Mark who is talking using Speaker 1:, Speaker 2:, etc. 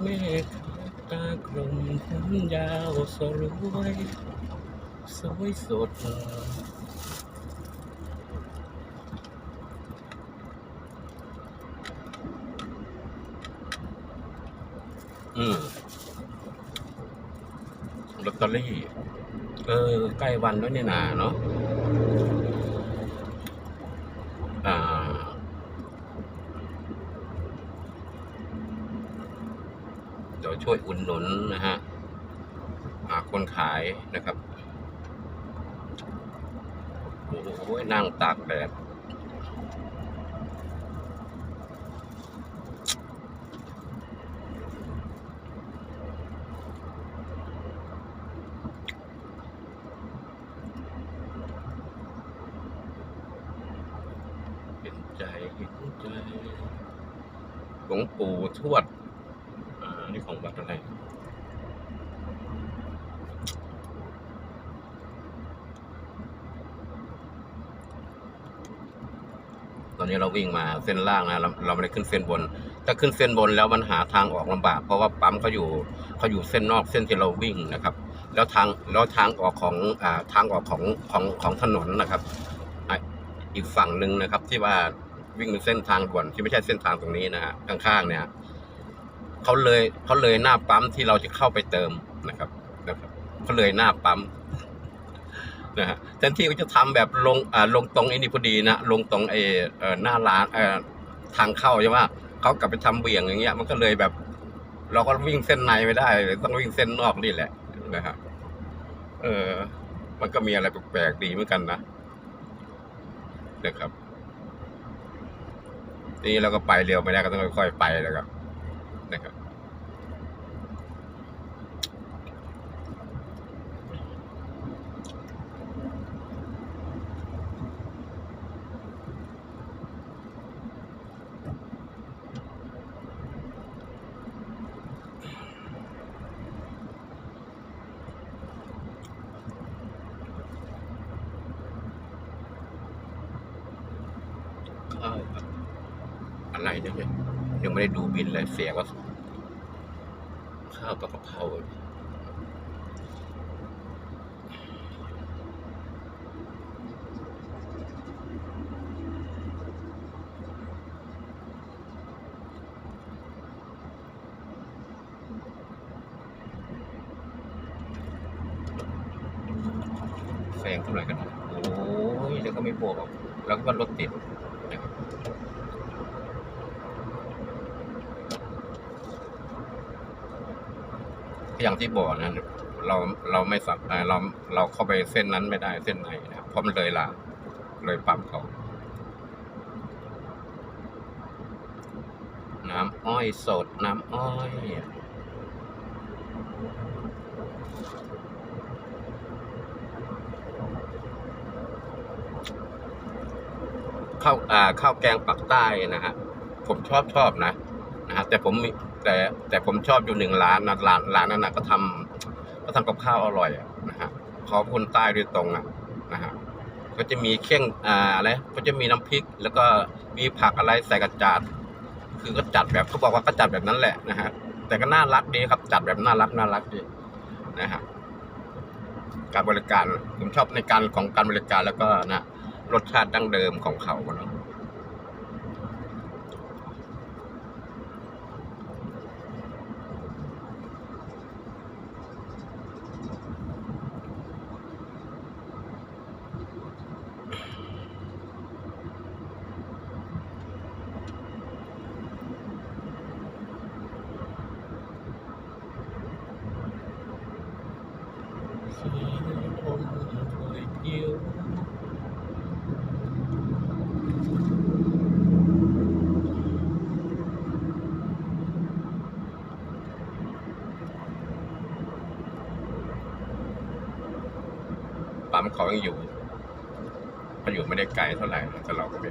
Speaker 1: เมฆตากลมผมยาวสรวย สวยสดอืมลอตเตอรี่ เออ ใกล้วันแล้วเนี่ยนาเนาะ อ่า เดี๋ยวช่วยอุดหนุนนะฮะหาคนขายนะครับโอ้โหนั่งตากแดดเห็นใจเห็นใจหลวงปู่ทวด นี่ของวัดอะไรตอนนี้เราวิ่งมาเส้นล่างนะเราเราไม่ได้ขึ้นเส้นบน ถ้าขึ้นเส้นบนแล้วมันหาทางออกลำบาก เพราะว่าปั๊มเขาอยู่เขาอยู่เส้นนอกเส้นที่เราวิ่งนะครับ แล้วทางแล้วทางออกของอ่าทางออกของของของถนนนะครับอีกฝั่งหนึ่งนะครับ ที่ว่าวิ่งเป็นเส้นทางด่วนที่ไม่ใช่เส้นทางตรงนี้นะฮะข้างๆเนี่ย เขาเลยเขาเลยหน้าปั๊มที่เราจะเข้าไปเติมนะครับนะครับเขาเลยหน้าปั๊มนะฮะแทนที่เขาจะทำแบบลงอ่าลงตรงไอ้นี่พอดีนะลงตรงไอ้เอหน้าร้านเอ่อทางเข้าใช่ไหมเขากลับไปทำเบี่ยงอย่างเงี้ย มันก็เลยแบบ เราก็วิ่งเส้นในไม่ได้ต้องวิ่งเส้นนอกนี่แหละนะฮะเออ มันก็มีอะไรแปลกๆดีเหมือนกันนะนะครับนี้เราก็ไปเร็วไม่ได้ก็ต้องค่อยๆไปแล้วครับ นะครับ อะไรเนี่ย ยังไม่ได้ดูบินเลยเสียก็ข้าวกับกะเพราแซงเท่าไหร่กัน โอ้ยแล้วก็ไม่บวกหรอกแล้วก็รถติดนะครับ อย่างที่บอกนะเราเราไม่สับเราเราเข้าไปเส้นนั้นไม่ได้เส้นไหนนะครับเพราะมันเลยลาเลยปั๊มเขาน้ำอ้อยสด น้ำอ้อยข้าวอ่าข้าวแกงปักใต้นะฮะผมชอบชอบนะนะฮะแต่ผมมี แต่แต่ผมชอบอยู่หนึ่งร้านนะร้านร้านนั้นนะก็ทำก็ทำกับข้าวอร่อยอะนะฮะขอคนใต้โดยตรงอะนะฮะก็จะมีเข่งอ่าอะไรก็จะมีน้ำพริก แล้วก็มีผักอะไรใส่กระจาดคือก็จัดแบบเขาบอกว่าก็จัดแบบนั้นแหละนะฮะแต่ก็น่ารักดีครับ จัดแบบน่ารักน่ารักดีนะฮะการบริการผมชอบในการของการบริการแล้วก็นะรสชาติดั้งเดิมของเขาเนาะ สีลมถอยเที่ยว ปั๊มเขายังอยู่เขาอยู่ไม่ได้ไกลเท่าไหร่นะแต่เราก็ไป